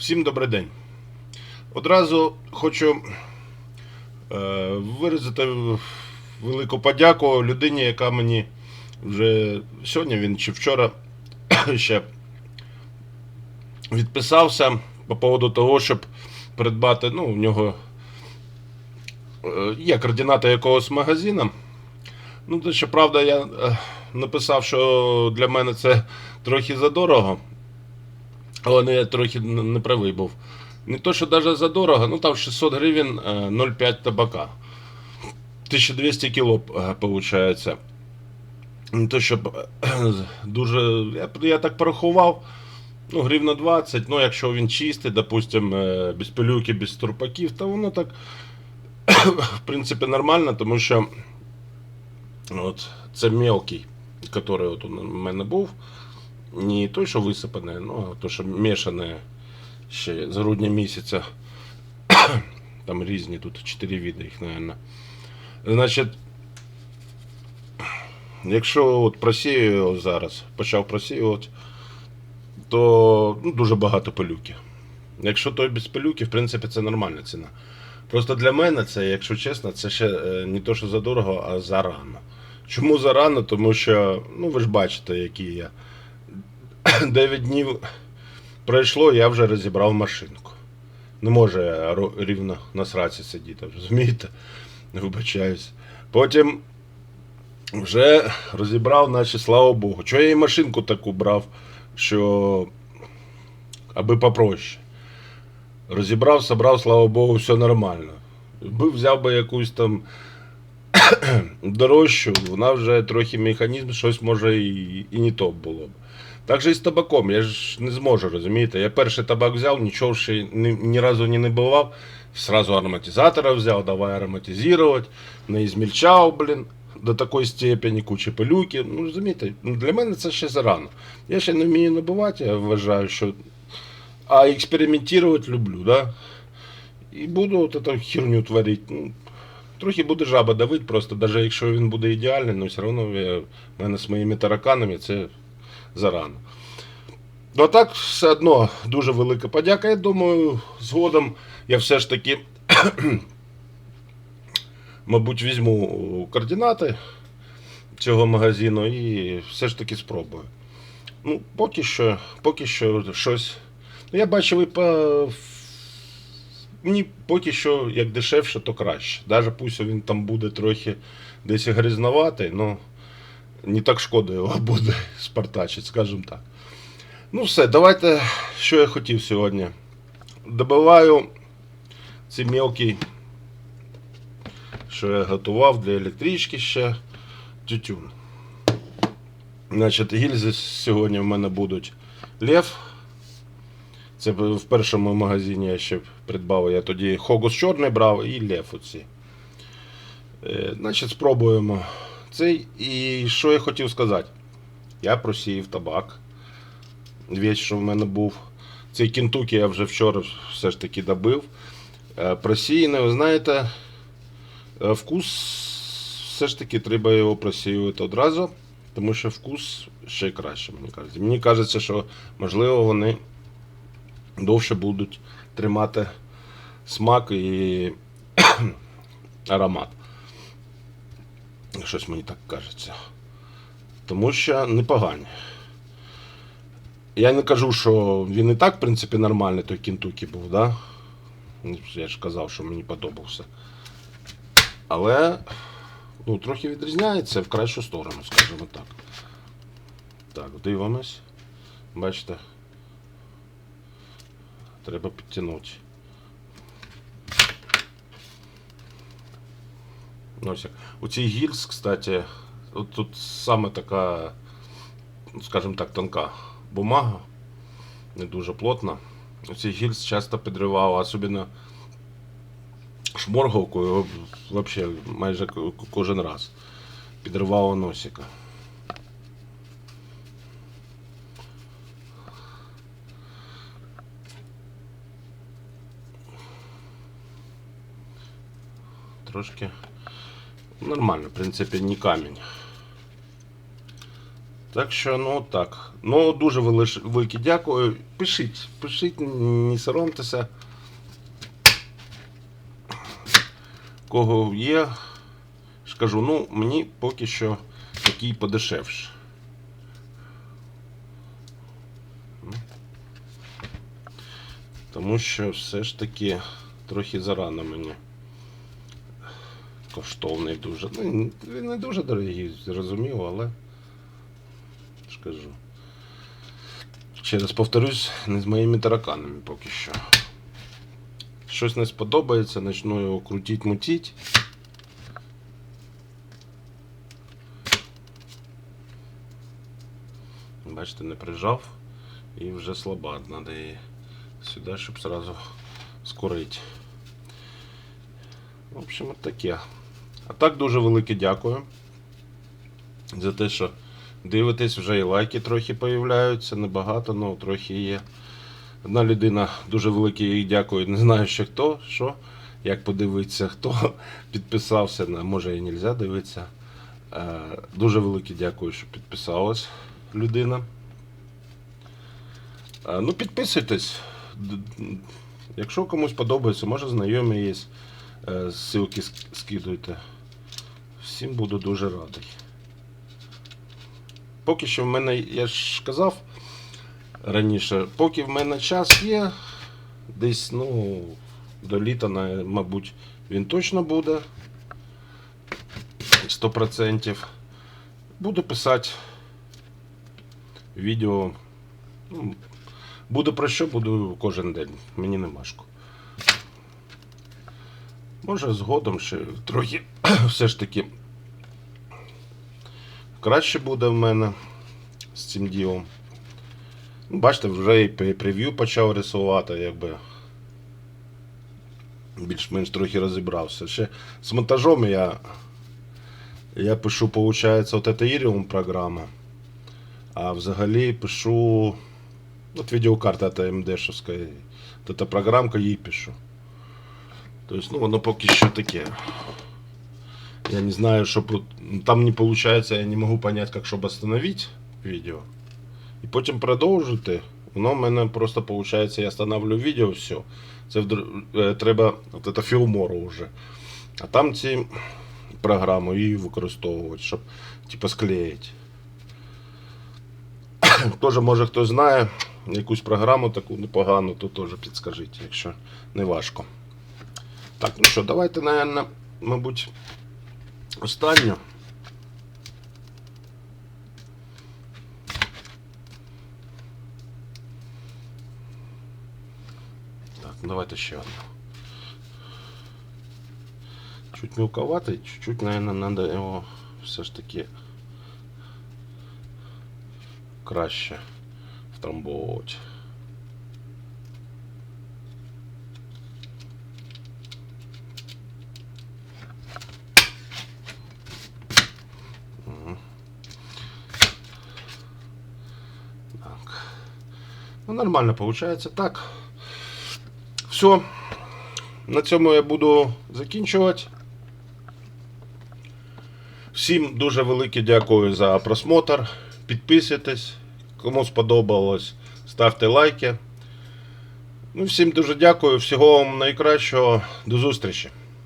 Всім добрий день. Одразу хочу е, виразити велику подяку людині, яка мені вже сьогодні він чи вчора ще відписався по поводу того, щоб придбати, ну, в нього е, є координати якогось магазину. Ну, то щоправда, я е, написав, що для мене це трохи задорого. Але ну, я трохи не правий був. Не то, що навіть задорого, ну там 600 гривень е, 0,5 табака. 1200 кіло виходить. Не то, щоб е, дуже. Я, я так порахував. Ну, гривна 20, ну якщо він чистий, допустим, е, без пилюки, без турпаків, то воно так, в принципі, нормально, тому що от, це мелкий, який от у мене був. Не той, що висипане, ну, а то, що мішане ще з грудня місяця. Там різні тут 4 види їх, мабуть. Значить, якщо от просію зараз, почав просіювати, то ну, дуже багато пилюки. Якщо той без пилюки, в принципі, це нормальна ціна. Просто для мене це, якщо чесно, це ще е, не то, що задорого, а зарано. Чому зарано? Тому що, ну ви ж бачите, який я. 9 днів пройшло, я вже розібрав машинку. Не може рівно на сраці сидіти, розумієте? Вибачаюсь. Потім вже розібрав, наче слава Богу. Чого я і машинку таку брав, що аби попроще. Розібрав, собрав, слава Богу, все нормально. Би взяв би якусь там дорожчу, вона вже трохи механізм, щось може і, і не то було б. Так же і з табаком, я ж не зможу, розумієте? Я перший табак взяв, нічого ще ні, ні разу не набивав. Сразу ароматизатора взяв, давай ароматизувати, не ізмільчав, блін, до такої степені, кучі пилюки. Ну, розумієте, ну, для мене це ще зарано. Я ще не вмію набивати, я вважаю, що. А експериментувати люблю, да? І буду от эту херню творити. Ну, трохи буде жаба давити, просто, навіть якщо він буде ідеальний, ну все одно в мене з моїми тараканами це зарано. Ну а так, все одно дуже велика подяка. Я думаю, згодом я все ж таки, мабуть, візьму координати цього магазину і все ж таки спробую. Ну, поки що, поки що щось. Ну, я бачив і по. Мені поки що як дешевше, то краще. Навіть пусть він там буде трохи десь і грязноватий, ну не так шкода його буде спартачить, скажімо так. Ну все, давайте, що я хотів сьогодні. Добиваю цей мелкий, що я готував для електрички ще тютюн. Значить, гільзи сьогодні в мене будуть лев. Це в першому магазині я ще придбав. Я тоді Хогус чорний брав і лев оці. Е, Значить, спробуємо цей. І що я хотів сказати? Я просіяв табак. Весь, що в мене був. Цей кентукі я вже вчора все ж таки добив. Е, Просіяний, ви знаєте, е, вкус все ж таки треба його просіювати одразу, тому що вкус ще краще, мені кажеться. Мені кажеться, що можливо вони довше будуть тримати смак і аромат. Щось мені так кажеться. Тому що непогані. Я не кажу, що він і так, в принципі, нормальний той кінтукі був, да? Я ж казав, що мені подобався. Але ну, трохи відрізняється в кращу сторону, скажімо так. Так, дивимось. Бачите. Треба підтягнути. Ну, ось як. У цій гільз, кстати, от тут саме така, ну, скажімо так, тонка бумага, не дуже плотна. У цій гільз часто підривав, особливо шморгалкою, взагалі майже кожен раз. Підривало носика. Трошки нормально, в принципі, не камінь. Так що, ну так. Ну, дуже велике дякую. Пишіть, пишіть, не соромтеся. Кого є, скажу, ну, мені поки що такий подешевше. Тому що все ж таки трохи зарано мені. Коштовний дуже. Ну, він не дуже дорогий, зрозуміло, але ж кажу. Ще раз повторюсь, не з моїми тараканами поки що. Щось не сподобається, почну його крутіть, мутіть. Бачите, не прижав і вже слаба. Треба її сюди, щоб зразу скорити. В общем, от таке. А так дуже велике дякую за те, що дивитесь, вже і лайки трохи появляються, небагато, але трохи є. Одна людина дуже велике їй дякую. Не знаю ще хто, що, як подивитися, хто підписався, може і не можна дивитися. Е, Дуже велике дякую, що підписалась людина. Е, Ну, підписуйтесь. Якщо комусь подобається, може знайомі є. е, Ссылки скидуйте. Всім буду дуже радий. Поки що в мене, я ж казав раніше, поки в мене час є, десь, ну, до літа, мабуть, він точно буде. 100%. Буду писати відео. Ну, буду про що, буду кожен день. Мені не важко. Може, згодом ще трохи все ж таки краще буде в мене з цим ділом. Ну, Бачите, вже і прев'ю почав рисувати, якби більш-менш трохи розібрався. Ще з монтажом я, я пишу, виходить, от це Irium програма. А взагалі пишу. От відеокарта AMD-шовська. От програмка їй пишу. Тобто, ну, воно поки що таке. Я не знаю, что там не получается, я не могу понять, как чтобы остановить видео. І потім продовжити. Воно в мене просто виходить, я останавливаю відео, все. Це треба от це філмору вже. А там ці програму її використовувати, щоб типу склеїти. Тоже, може хтось знає якусь програму таку непогану, то теж підскажіть, якщо не важко. Так, ну що, давайте, наверное, мабуть, останню. Так, ну давайте ще одну. Чуть мелковатый, чуть-чуть, наверное, надо його все ж таки краще втрамбовувати. Ну, нормально получается. Так. Все. На цьому я буду закінчувати. Всім дуже велике дякую за просмотр. Підписуйтесь. Кому сподобалось, ставте лайки. Ну, всім дуже дякую. Всього вам найкращого. До зустрічі.